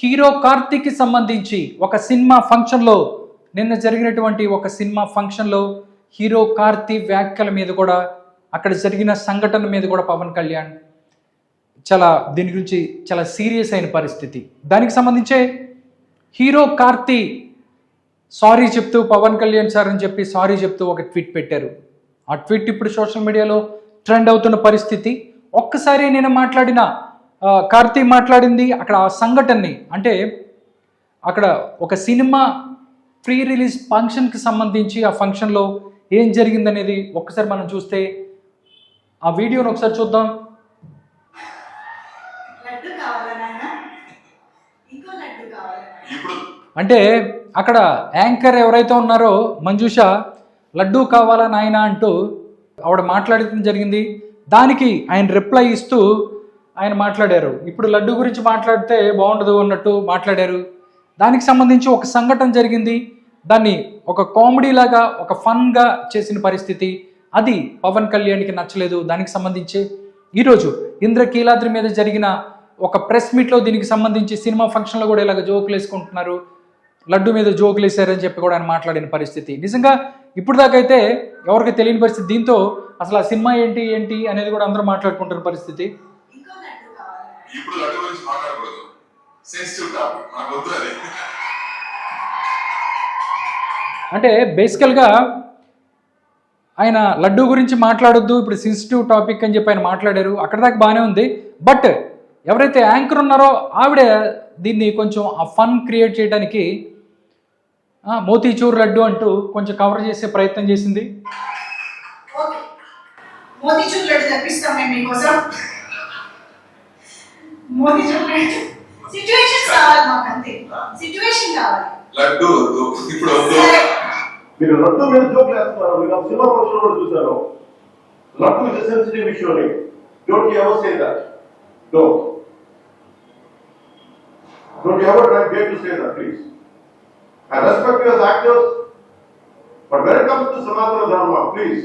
Hero కార్తీక్కి సంబంధించి ఒక cinema ఫంక్షన్లో నిన్న జరిగినటువంటి ఒక సినిమా ఫంక్షన్లో హీరో కార్తీ వ్యాఖ్యల మీద కూడా అక్కడ జరిగిన సంఘటన మీద కూడా పవన్ కళ్యాణ్ చాలా దీని గురించి చాలా సీరియస్ అయిన పరిస్థితి. దానికి సంబంధించే హీరో కార్తీ సారీ చెప్తూ పవన్ కళ్యాణ్ సార్ అని చెప్పి సారీ చెప్తూ ఒక ట్వీట్ పెట్టారు. ఆ ట్వీట్ ఇప్పుడు సోషల్ మీడియాలో ట్రెండ్ అవుతున్న పరిస్థితి. ఒక్కసారి నేను మాట్లాడిన కార్తీ మాట్లాడింది అక్కడ ఆ సంఘటనని. అంటే అక్కడ ఒక సినిమా ప్రీ రిలీజ్ ఫంక్షన్కి సంబంధించి ఆ ఫంక్షన్లో ఏం జరిగిందనేది ఒక్కసారి మనం చూస్తే ఆ వీడియోని ఒకసారి చూద్దాం. అంటే అక్కడ యాంకర్ ఎవరైతే ఉన్నారో మంజుష లడ్డూ కావాలా నాయన అంటూ ఆవిడ మాట్లాడటం జరిగింది. దానికి ఆయన రిప్లై ఇస్తూ ఆయన మాట్లాడారు. ఇప్పుడు లడ్డు గురించి మాట్లాడితే బాగుండదు అన్నట్టు మాట్లాడారు. దానికి సంబంధించి ఒక సంఘటన జరిగింది. దాన్ని ఒక కామెడీ లాగా ఒక ఫన్గా చేసిన పరిస్థితి. అది పవన్ కళ్యాణ్కి నచ్చలేదు. దానికి సంబంధించి ఈరోజు ఇంద్రకీలాద్రి మీద జరిగిన ఒక ప్రెస్ మీట్లో దీనికి సంబంధించి సినిమా ఫంక్షన్లో కూడా ఇలాగ జోకులు వేసుకుంటున్నారు. లడ్డు మీద జోకులు వేసారని చెప్పి కూడా ఆయన మాట్లాడిన పరిస్థితి. నిజంగా ఇప్పుడు దాకా అయితే ఎవరికి తెలియని పరిస్థితి. దీంతో అసలు ఆ సినిమా ఏంటి ఏంటి అనేది కూడా అందరూ మాట్లాడుకుంటున్న పరిస్థితి ఇంకో లడ్డు కావాలా నాన్న? ఇప్పుడు లడ్డు గురించి మాట్లాడకూడదు. సెన్సిటివ్ టాపిక్ నాకు వద్దు అది. అంటే బేసికల్గా ఆయన లడ్డు గురించి మాట్లాడొద్దు ఇప్పుడు సెన్సిటివ్ టాపిక్ అని చెప్పి ఆయన మాట్లాడారు. అక్కడ దాకా బాగానే ఉంది. బట్ ఎవరైతే యాంకర్ ఉన్నారో ఆవిడ దీన్ని కొంచెం ఆ ఫన్ క్రియేట్ చేయడానికి ఆ, మోతీచూర్ లడ్డు అంటూ కొంచెం కవర్ చేసే ప్రయత్నం చేసింది. ఓకే మోతీచూర్ లడ్డు తెప్పిస్తాం మేము మీకోసం. మోతీచూర్ లడ్డు సిచ్యువేషన్ కావాలి మాకు అంతే సిచ్యువేషన్ కావాలి. లడ్డు వద్దు ఇప్పుడు వద్దు సరే. మీరు లడ్డు మీద జోకులు వేస్తున్నారు మీరు ఆ సినిమా ఫంక్షన్ కూడా చూశారు. లడ్డు ఇస్ సెన్సిటివ్ ఇష్యూ అని. Don't ever say that don't don't ever try get to say that please I respect your actors but when it comes to Sanatana Dharma please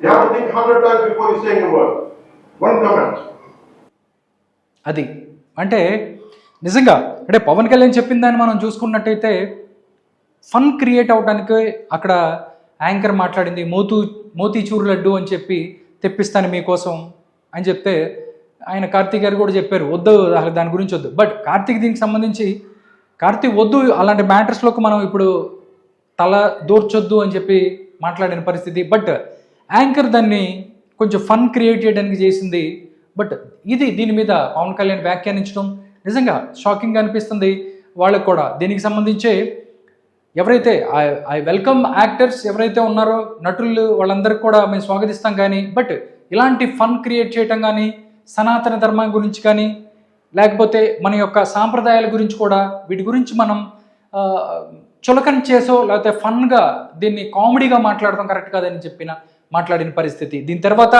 you have to think hundred times before you saying a word one comment అది. అంటే నిజంగా అంటే పవన్ కళ్యాణ్ చెప్పిన దాన్ని మనం చూసుకున్నట్టయితే fun create అవడానికి అక్కడ యాంకర్ మాట్లాడింది మోతు మోతీచూరు లడ్డు అని చెప్పి తెప్పిస్తాను మీకోసం అని చెప్తే ఆయన కార్తీక్ గారు కూడా చెప్పారు వద్దు అసలు దాని గురించి వద్దు. బట్ కార్తీక్ దీనికి సంబంధించి కార్తీక్ వద్దు అలాంటి మ్యాటర్స్లోకి మనం ఇప్పుడు తల దూర్చొద్దు అని చెప్పి మాట్లాడిన పరిస్థితి. బట్ యాంకర్ దాన్ని కొంచెం ఫన్ క్రియేట్ చేయడానికి చేసింది. బట్ ఇది దీని మీద పవన్ కళ్యాణ్ వ్యాఖ్యానించడం నిజంగా షాకింగ్ అనిపిస్తుంది. వాళ్ళకు కూడా దీనికి సంబంధించి ఎవరైతే ఐ వెల్కమ్ యాక్టర్స్ ఎవరైతే ఉన్నారో నటులు వాళ్ళందరికీ కూడా మేము స్వాగతిస్తాం కానీ బట్ ఇలాంటి ఫన్ క్రియేట్ చేయటం కానీ సనాతన ధర్మం గురించి కానీ లేకపోతే మన యొక్క సాంప్రదాయాల గురించి కూడా వీటి గురించి మనం చులకన చేసో లేకపోతే ఫన్గా దీన్ని కామెడీగా మాట్లాడటం కరెక్ట్ కాదని చెప్పిన మాట్లాడిన పరిస్థితి. దీని తర్వాత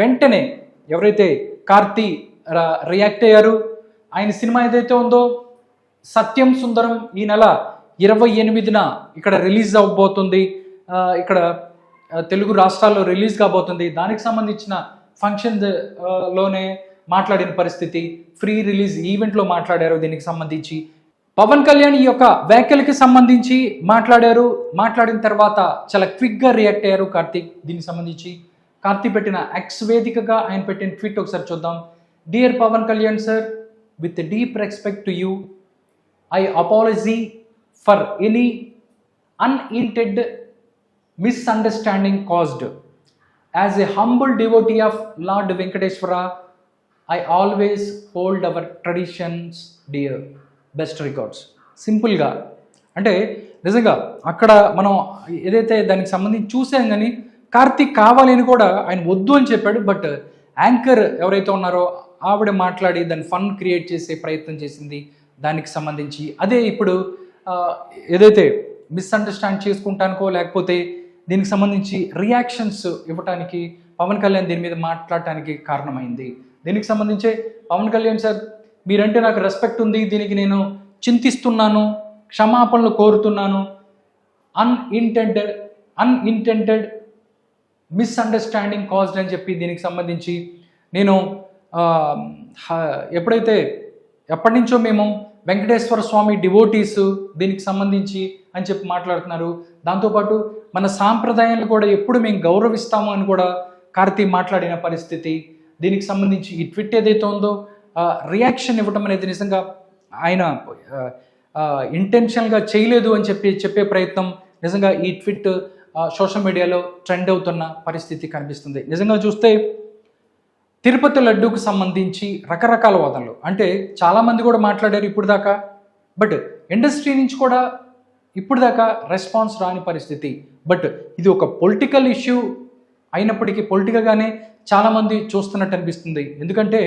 వెంటనే ఎవరైతే కార్తీ ర- రియాక్ట్ అయ్యారు. ఆయన సినిమా ఏదైతే ఉందో సత్యం సుందరం ఈ నెల ఇరవై ఎనిమిదిన ఇక్కడ రిలీజ్ అవ్వబోతుంది. ఇక్కడ తెలుగు రాష్ట్రాల్లో రిలీజ్ కాబోతుంది. దానికి సంబంధించిన ఫంక్షన్లోనే మాట్లాడిన పరిస్థితి. ఫ్రీ రిలీజ్ ఈవెంట్లో మాట్లాడారు దీనికి సంబంధించి. పవన్ కళ్యాణ్ ఈ యొక్క వ్యాఖ్యలకి సంబంధించి మాట్లాడారు. మాట్లాడిన తర్వాత చాలా క్విక్గా రియాక్ట్ అయ్యారు కార్తీక్ దీనికి సంబంధించి. కార్తీ పెట్టిన ఎక్స్ వేదికగా ఆయన పెట్టిన ట్వీట్ ఒకసారి చూద్దాం. Dear Pawan Kalyan sir with deep respect to you I apology for any unintended misunderstanding caused as a humble devotee of lord Venkateswara I always hold our traditions dear best regards సింపుల్గా అంటే నిజంగా అక్కడ మనం ఏదైతే దానికి సంబంధించి చూసాం కానీ కార్తీక్ కావాలని కూడా ఆయన వద్దు అని చెప్పాడు బట్ యాంకర్ ఎవరైతే ఉన్నారో ఆవిడ మాట్లాడి దాన్ని ఫన్ క్రియేట్ చేసే ప్రయత్నం చేసింది. దానికి సంబంధించి అదే ఇప్పుడు ఏదైతే మిస్అండర్స్టాండ్ చేసుకుంటానికో లేకపోతే దీనికి సంబంధించి రియాక్షన్స్ ఇవ్వటానికి పవన్ కళ్యాణ్ దీని మీద మాట్లాడటానికి కారణమైంది. దీనికి సంబంధించి పవన్ కళ్యాణ్ సార్ మీరంటే నాకు రెస్పెక్ట్ ఉంది దీనికి నేను చింతిస్తున్నాను క్షమాపణలు కోరుతున్నాను. అన్ఇంటెంటెడ్ అన్ఇంటెంటెడ్ మిస్అండర్స్టాండింగ్ కాజ్డ్ అని చెప్పి దీనికి సంబంధించి నేను ఎప్పుడైతే ఎప్పటి నుంచో మేము వెంకటేశ్వర స్వామి డివోటీస్ దీనికి సంబంధించి అని చెప్పి మాట్లాడుతున్నారు. దాంతోపాటు మన సాంప్రదాయాలు కూడా ఎప్పుడు మేము గౌరవిస్తాము అని కూడా కార్తీ మాట్లాడిన పరిస్థితి. దీనికి సంబంధించి ఈ ట్విట్ ఏదైతే ఉందో రియాక్షన్ ఇవ్వటం అనేది నిజంగా ఆయన ఇంటెన్షన్గా చేయలేదు అని చెప్పి చెప్పే ప్రయత్నం. నిజంగా ఈ ట్విట్ సోషల్ మీడియాలో ట్రెండ్ అవుతున్న పరిస్థితి కనిపిస్తుంది. నిజంగా చూస్తే తిరుపతి లడ్డూకు సంబంధించి రకరకాల వాదనలు. అంటే చాలామంది కూడా మాట్లాడారు ఇప్పుడు దాకా. బట్ ఇండస్ట్రీ నుంచి కూడా ఇప్పుడు దాకా రెస్పాన్స్ రాని పరిస్థితి. బట్ ఇది ఒక పొలిటికల్ ఇష్యూ అయినప్పటికీ పొలిటికల్గానే చాలామంది చూస్తున్నట్టు అనిపిస్తుంది. ఎందుకంటే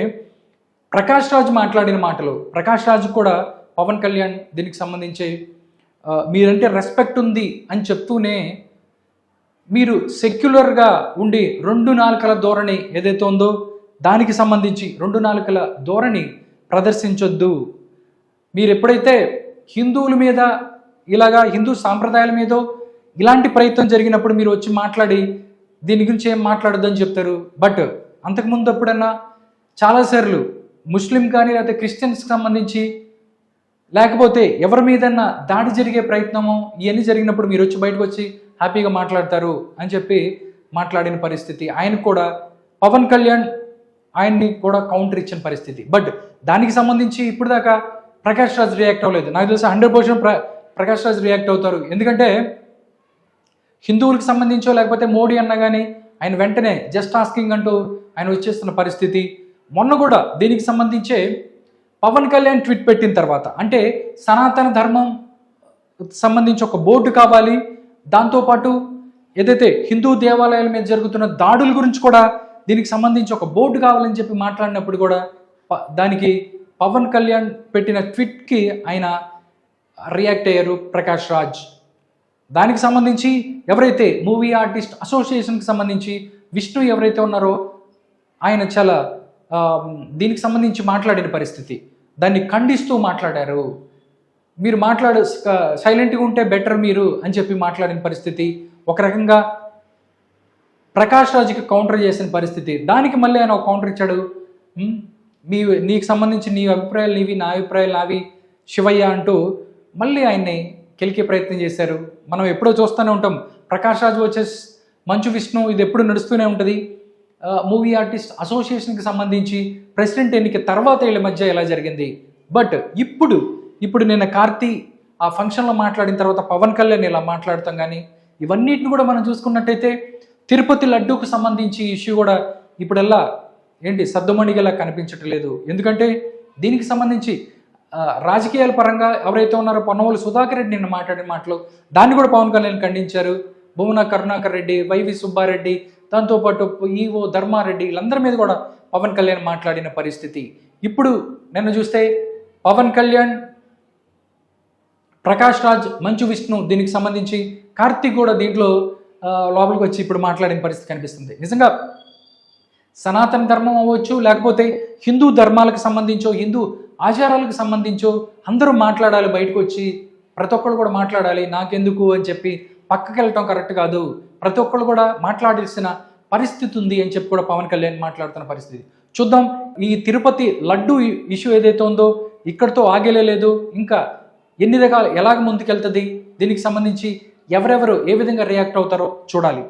ప్రకాష్ రాజ్ మాట్లాడిన మాటలు ప్రకాష్ రాజ్ కూడా పవన్ కళ్యాణ్ దీనికి సంబంధించి మీరంటే రెస్పెక్ట్ ఉంది అని చెప్తూనే మీరు సెక్యులర్గా ఉండి రెండు నాలుకల ధోరణి ఏదైతే ఉందో దానికి సంబంధించి రెండు నాలుకల ధోరణి ప్రదర్శించొద్దు. మీరు ఎప్పుడైతే హిందువుల మీద ఇలాగా హిందూ సాంప్రదాయాల మీద ఇలాంటి ప్రయత్నం జరిగినప్పుడు మీరు వచ్చి మాట్లాడి దీని గురించి ఏం మాట్లాడొద్దని చెప్తారు. బట్ అంతకుముందు ఎప్పుడన్నా చాలాసార్లు ముస్లిం కానీ లేకపోతే క్రిస్టియన్స్కి సంబంధించి లేకపోతే ఎవరి మీదన్నా దాడి జరిగే ప్రయత్నము ఇవన్నీ జరిగినప్పుడు మీరు వచ్చి బయటకు వచ్చి హ్యాపీగా మాట్లాడతారు అని చెప్పి మాట్లాడిన పరిస్థితి. ఆయన కూడా పవన్ కళ్యాణ్ ఆయన్ని కూడా కౌంటర్ ఇచ్చిన పరిస్థితి. బట్ దానికి సంబంధించి ఇప్పుడు దాకా ప్రకాష్ రాజ్ రియాక్ట్ అవ్వలేదు. నాకు తెలిసి హండ్రెడ్ పర్సెంట్ ప్ర ప్రకాష్ రాజ్ రియాక్ట్ అవుతారు. ఎందుకంటే హిందువులకు సంబంధించో లేకపోతే మోడీ అన్న కానీ ఆయన వెంటనే జస్ట్ ఆస్కింగ్ అంటూ ఆయన వచ్చేస్తున్న పరిస్థితి. మొన్న కూడా దీనికి సంబంధించే పవన్ కళ్యాణ్ ట్వీట్ పెట్టిన తర్వాత అంటే సనాతన ధర్మం సంబంధించి ఒక బోర్డు కావాలి దాంతోపాటు ఏదైతే హిందూ దేవాలయాల మీద జరుగుతున్న దాడుల గురించి కూడా దీనికి సంబంధించి ఒక బోర్డు కావాలని చెప్పి మాట్లాడినప్పుడు కూడా ప- దానికి పవన్ కళ్యాణ్ పెట్టిన ట్వీట్కి ఆయన రియాక్ట్ అయ్యారు ప్రకాష్ రాజ్. దానికి సంబంధించి ఎవరైతే మూవీ ఆర్టిస్ట్ అసోసియేషన్కి సంబంధించి విష్ణు ఎవరైతే ఉన్నారో ఆయన చాలా దీనికి సంబంధించి మాట్లాడిన పరిస్థితి. దాన్ని ఖండిస్తూ మాట్లాడారు. మీరు మాట్లాడు సైలెంట్గా ఉంటే బెటర్ మీరు అని చెప్పి మాట్లాడిన పరిస్థితి. ఒక రకంగా ప్రకాష్ రాజుకి కౌంటర్ చేసిన పరిస్థితి. దానికి మళ్ళీ ఆయన ఒక కౌంటర్ ఇచ్చాడు. మీ నీకు సంబంధించి నీ అభిప్రాయాలు నీవి నా అభిప్రాయాలు నావి శివయ్య అంటూ మళ్ళీ ఆయన్ని కెలికే ప్రయత్నం చేశారు. మనం ఎప్పుడో చూస్తూనే ఉంటాం. ప్రకాష్ రాజు వచ్చేసి మంచు విష్ణు ఇది ఎప్పుడు నడుస్తూనే ఉంటుంది. మూవీ ఆర్టిస్ట్ అసోసియేషన్కి సంబంధించి ప్రెసిడెంట్ ఎన్నిక తర్వాత వీళ్ళ మధ్య ఎలా జరిగింది. బట్ ఇప్పుడు ఇప్పుడు నిన్న కార్తీ ఆ ఫంక్షన్లో మాట్లాడిన తర్వాత పవన్ కళ్యాణ్ ఇలా మాట్లాడతాం కానీ ఇవన్నిటిని కూడా మనం చూసుకున్నట్టయితే తిరుపతి లడ్డూకు సంబంధించి ఇష్యూ కూడా ఇప్పుడల్లా ఏంటి సద్దుమణిగలా కనిపించటం లేదు ఎందుకంటే దీనికి సంబంధించి రాజకీయాల పరంగా ఎవరైతే ఉన్నారో పొన్నవోలు సుధాకర్ రెడ్డి నిన్న మాట్లాడిన మాటలు దాన్ని కూడా పవన్ కళ్యాణ్ ఖండించారు. భువన కరుణాకర్ రెడ్డి వైవి సుబ్బారెడ్డి దాంతోపాటు ఈవో ధర్మారెడ్డి వీళ్ళందరి మీద కూడా పవన్ కళ్యాణ్ మాట్లాడిన పరిస్థితి. ఇప్పుడు నిన్న చూస్తే పవన్ కళ్యాణ్ ప్రకాష్ రాజ్ మంచు విష్ణు దీనికి సంబంధించి కార్తీక్ కూడా దీంట్లో లోపలికి వచ్చి ఇప్పుడు మాట్లాడిన పరిస్థితి కనిపిస్తుంది. నిజంగా సనాతన ధర్మం అవ్వచ్చు లేకపోతే హిందూ ధర్మాలకు సంబంధించో హిందూ ఆచారాలకు సంబంధించో అందరూ మాట్లాడాలి బయటకు వచ్చి ప్రతి ఒక్కరు కూడా మాట్లాడాలి నాకెందుకు అని చెప్పి పక్కకి వెళ్ళటం కరెక్ట్ కాదు. ప్రతి ఒక్కరు కూడా మాట్లాడాల్సిన పరిస్థితి ఉంది అని చెప్పి కూడా పవన్ కళ్యాణ్ మాట్లాడుతున్న పరిస్థితి. చూద్దాం ఈ తిరుపతి లడ్డు ఇష్యూ ఏదైతే ఉందో ఇక్కడితో ఆగేలేదు ఇంకా ఎన్ని రకాలు ఎలాగ ముందుకెళ్తుంది? దీనికి సంబంధించి ఎవరెవరు ఏ విధంగా రియాక్ట్ అవుతారో చూడాలి.